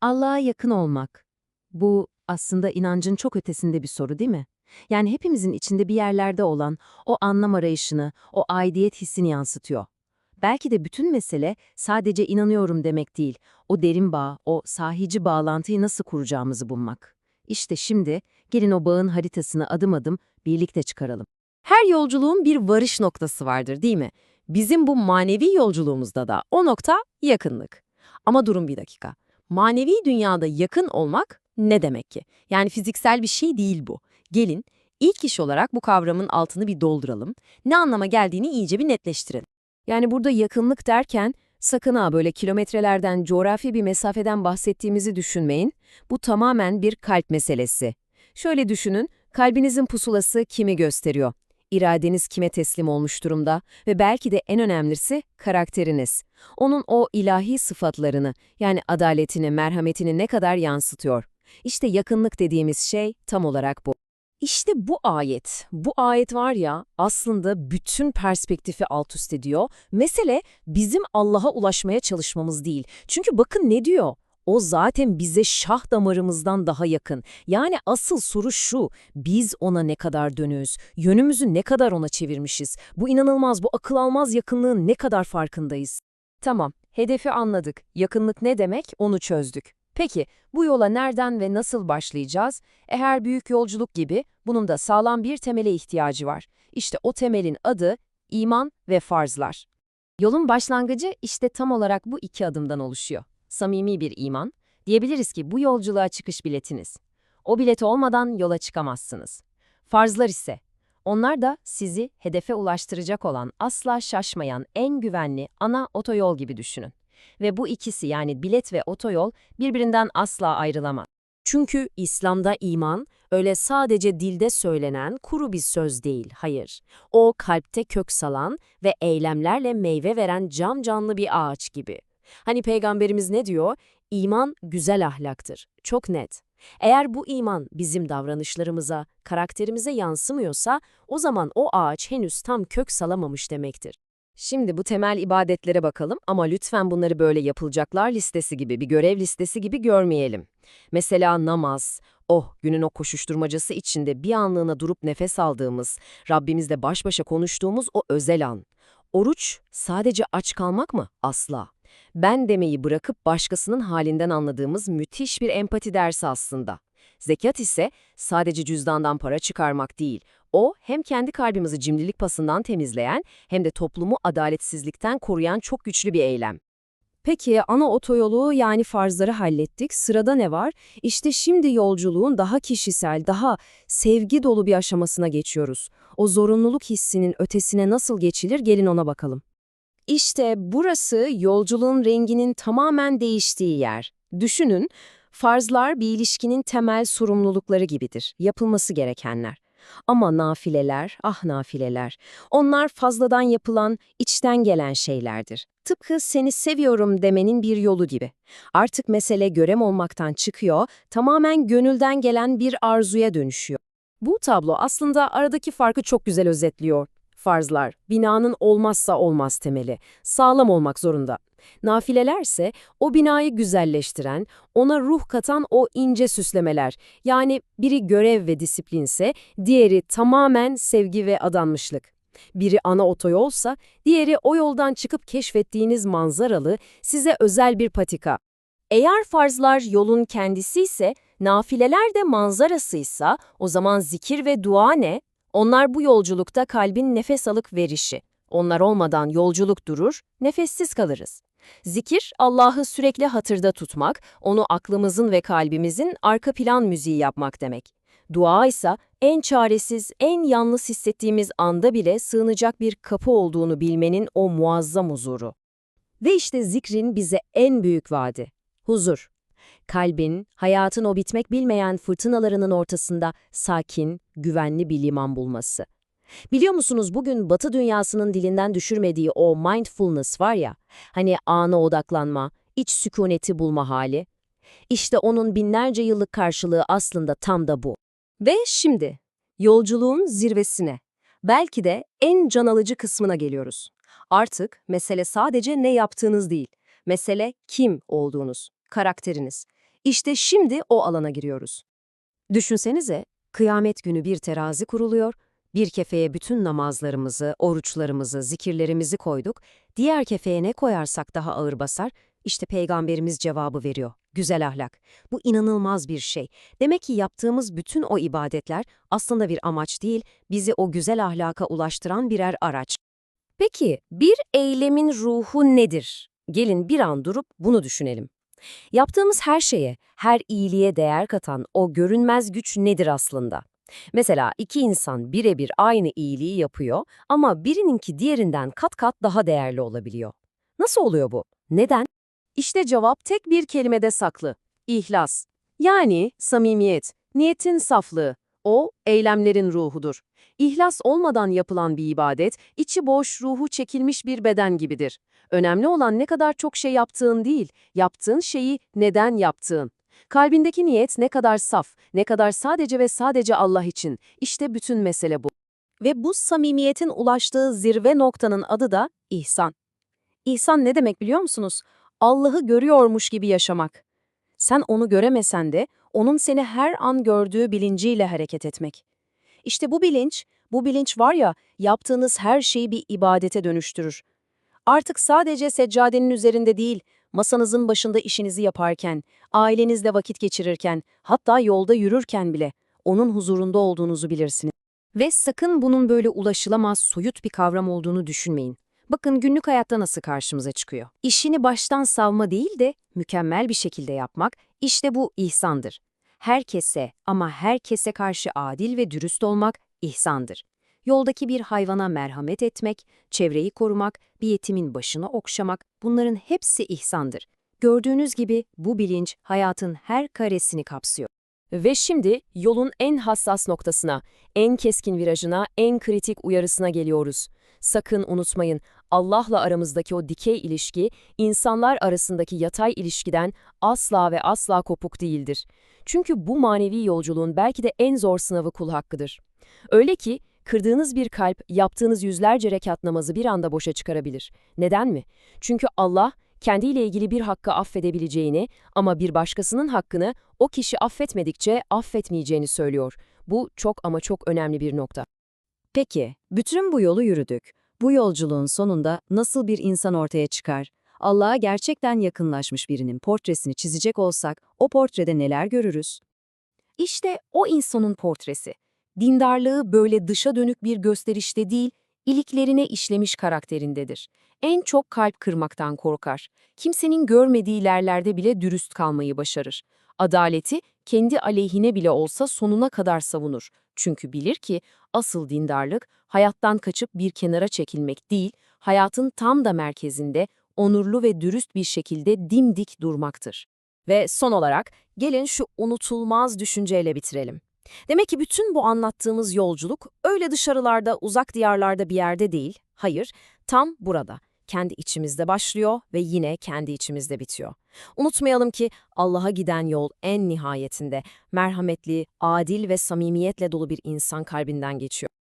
Allah'a yakın olmak. Bu aslında inancın çok ötesinde bir soru değil mi? Yani hepimizin içinde bir yerlerde olan o anlam arayışını, o aidiyet hissini yansıtıyor. Belki de bütün mesele sadece inanıyorum demek değil, o derin bağ, o sahici bağlantıyı nasıl kuracağımızı bulmak. İşte şimdi gelin o bağın haritasını adım adım birlikte çıkaralım. Her yolculuğun bir varış noktası vardır değil mi? Bizim bu manevi yolculuğumuzda da o nokta yakınlık. Ama durun bir dakika. Manevi dünyada yakın olmak ne demek ki? Yani fiziksel bir şey değil bu. Gelin ilk iş olarak bu kavramın altını bir dolduralım. Ne anlama geldiğini iyice bir netleştirelim. Yani burada yakınlık derken sakın ha böyle kilometrelerden, coğrafi bir mesafeden bahsettiğimizi düşünmeyin. Bu tamamen bir kalp meselesi. Şöyle düşünün, kalbinizin pusulası kimi gösteriyor? İradeniz kime teslim olmuş durumda ve belki de en önemlisi karakteriniz. Onun o ilahi sıfatlarını yani adaletini, merhametini ne kadar yansıtıyor. İşte yakınlık dediğimiz şey tam olarak bu. İşte bu ayet, bu ayet var ya aslında bütün perspektifi alt üst ediyor. Mesele bizim Allah'a ulaşmaya çalışmamız değil. Çünkü bakın ne diyor? O zaten bize şah damarımızdan daha yakın. Yani asıl soru şu, biz ona ne kadar dönüyoruz, yönümüzü ne kadar ona çevirmişiz, bu inanılmaz, bu akıl almaz yakınlığın ne kadar farkındayız. Tamam, hedefi anladık, yakınlık ne demek onu çözdük. Peki, bu yola nereden ve nasıl başlayacağız? E her büyük yolculuk gibi bunun da sağlam bir temele ihtiyacı var. İşte o temelin adı iman ve farzlar. Yolun başlangıcı işte tam olarak bu iki adımdan oluşuyor samimi bir iman, diyebiliriz ki bu yolculuğa çıkış biletiniz. O bilet olmadan yola çıkamazsınız. Farzlar ise, onlar da sizi hedefe ulaştıracak olan asla şaşmayan en güvenli ana otoyol gibi düşünün. Ve bu ikisi yani bilet ve otoyol birbirinden asla ayrılamaz. Çünkü İslam'da iman öyle sadece dilde söylenen kuru bir söz değil, hayır. O kalpte kök salan ve eylemlerle meyve veren cam canlı bir ağaç gibi. Hani peygamberimiz ne diyor? İman güzel ahlaktır. Çok net. Eğer bu iman bizim davranışlarımıza, karakterimize yansımıyorsa o zaman o ağaç henüz tam kök salamamış demektir. Şimdi bu temel ibadetlere bakalım ama lütfen bunları böyle yapılacaklar listesi gibi, bir görev listesi gibi görmeyelim. Mesela namaz, oh günün o koşuşturmacası içinde bir anlığına durup nefes aldığımız, Rabbimizle baş başa konuştuğumuz o özel an. Oruç sadece aç kalmak mı? Asla ben demeyi bırakıp başkasının halinden anladığımız müthiş bir empati dersi aslında. Zekat ise sadece cüzdandan para çıkarmak değil, o hem kendi kalbimizi cimrilik pasından temizleyen hem de toplumu adaletsizlikten koruyan çok güçlü bir eylem. Peki ana otoyolu yani farzları hallettik. Sırada ne var? İşte şimdi yolculuğun daha kişisel, daha sevgi dolu bir aşamasına geçiyoruz. O zorunluluk hissinin ötesine nasıl geçilir gelin ona bakalım. İşte burası yolculuğun renginin tamamen değiştiği yer. Düşünün, farzlar bir ilişkinin temel sorumlulukları gibidir, yapılması gerekenler. Ama nafileler, ah nafileler, onlar fazladan yapılan, içten gelen şeylerdir. Tıpkı seni seviyorum demenin bir yolu gibi. Artık mesele görem olmaktan çıkıyor, tamamen gönülden gelen bir arzuya dönüşüyor. Bu tablo aslında aradaki farkı çok güzel özetliyor. Farzlar, binanın olmazsa olmaz temeli, sağlam olmak zorunda. Nafilelerse o binayı güzelleştiren, ona ruh katan o ince süslemeler. Yani biri görev ve disiplinse, diğeri tamamen sevgi ve adanmışlık. Biri ana otoyolsa, diğeri o yoldan çıkıp keşfettiğiniz manzaralı, size özel bir patika. Eğer farzlar yolun kendisi ise, nafileler de manzarasıysa, o zaman zikir ve dua ne? Onlar bu yolculukta kalbin nefes alık verişi. Onlar olmadan yolculuk durur, nefessiz kalırız. Zikir, Allah'ı sürekli hatırda tutmak, onu aklımızın ve kalbimizin arka plan müziği yapmak demek. Dua ise en çaresiz, en yalnız hissettiğimiz anda bile sığınacak bir kapı olduğunu bilmenin o muazzam huzuru. Ve işte zikrin bize en büyük vaadi. Huzur. Kalbin, hayatın o bitmek bilmeyen fırtınalarının ortasında sakin, güvenli bir liman bulması. Biliyor musunuz bugün Batı dünyasının dilinden düşürmediği o mindfulness var ya, hani ana odaklanma, iç sükuneti bulma hali. İşte onun binlerce yıllık karşılığı aslında tam da bu. Ve şimdi, yolculuğun zirvesine, belki de en can alıcı kısmına geliyoruz. Artık mesele sadece ne yaptığınız değil, mesele kim olduğunuz, karakteriniz. İşte şimdi o alana giriyoruz. Düşünsenize, kıyamet günü bir terazi kuruluyor, bir kefeye bütün namazlarımızı, oruçlarımızı, zikirlerimizi koyduk, diğer kefeye ne koyarsak daha ağır basar, işte Peygamberimiz cevabı veriyor. Güzel ahlak. Bu inanılmaz bir şey. Demek ki yaptığımız bütün o ibadetler aslında bir amaç değil, bizi o güzel ahlaka ulaştıran birer araç. Peki, bir eylemin ruhu nedir? Gelin bir an durup bunu düşünelim. Yaptığımız her şeye, her iyiliğe değer katan o görünmez güç nedir aslında? Mesela iki insan birebir aynı iyiliği yapıyor ama birininki diğerinden kat kat daha değerli olabiliyor. Nasıl oluyor bu? Neden? İşte cevap tek bir kelimede saklı. İhlas. Yani samimiyet, niyetin saflığı. O, eylemlerin ruhudur. İhlas olmadan yapılan bir ibadet, içi boş, ruhu çekilmiş bir beden gibidir. Önemli olan ne kadar çok şey yaptığın değil, yaptığın şeyi neden yaptığın. Kalbindeki niyet ne kadar saf, ne kadar sadece ve sadece Allah için. İşte bütün mesele bu. Ve bu samimiyetin ulaştığı zirve noktanın adı da ihsan. İhsan ne demek biliyor musunuz? Allah'ı görüyormuş gibi yaşamak. Sen onu göremesen de onun seni her an gördüğü bilinciyle hareket etmek. İşte bu bilinç, bu bilinç var ya yaptığınız her şeyi bir ibadete dönüştürür. Artık sadece seccadenin üzerinde değil, masanızın başında işinizi yaparken, ailenizle vakit geçirirken, hatta yolda yürürken bile onun huzurunda olduğunuzu bilirsiniz. Ve sakın bunun böyle ulaşılamaz, soyut bir kavram olduğunu düşünmeyin. Bakın günlük hayatta nasıl karşımıza çıkıyor. İşini baştan savma değil de mükemmel bir şekilde yapmak, işte bu ihsandır. Herkese ama herkese karşı adil ve dürüst olmak ihsandır. Yoldaki bir hayvana merhamet etmek, çevreyi korumak, bir yetimin başını okşamak, bunların hepsi ihsandır. Gördüğünüz gibi bu bilinç hayatın her karesini kapsıyor. Ve şimdi yolun en hassas noktasına, en keskin virajına, en kritik uyarısına geliyoruz. Sakın unutmayın, Allah'la aramızdaki o dikey ilişki, insanlar arasındaki yatay ilişkiden asla ve asla kopuk değildir. Çünkü bu manevi yolculuğun belki de en zor sınavı kul hakkıdır. Öyle ki, kırdığınız bir kalp, yaptığınız yüzlerce rekat namazı bir anda boşa çıkarabilir. Neden mi? Çünkü Allah, kendiyle ilgili bir hakkı affedebileceğini ama bir başkasının hakkını o kişi affetmedikçe affetmeyeceğini söylüyor. Bu çok ama çok önemli bir nokta. Peki, bütün bu yolu yürüdük. Bu yolculuğun sonunda nasıl bir insan ortaya çıkar? Allah'a gerçekten yakınlaşmış birinin portresini çizecek olsak, o portrede neler görürüz? İşte o insanın portresi. Dindarlığı böyle dışa dönük bir gösterişte değil, iliklerine işlemiş karakterindedir. En çok kalp kırmaktan korkar. Kimsenin görmediği yerlerde bile dürüst kalmayı başarır. Adaleti kendi aleyhine bile olsa sonuna kadar savunur. Çünkü bilir ki asıl dindarlık hayattan kaçıp bir kenara çekilmek değil, hayatın tam da merkezinde onurlu ve dürüst bir şekilde dimdik durmaktır. Ve son olarak gelin şu unutulmaz düşünceyle bitirelim. Demek ki bütün bu anlattığımız yolculuk öyle dışarılarda, uzak diyarlarda bir yerde değil. Hayır, tam burada. Kendi içimizde başlıyor ve yine kendi içimizde bitiyor. Unutmayalım ki Allah'a giden yol en nihayetinde merhametli, adil ve samimiyetle dolu bir insan kalbinden geçiyor.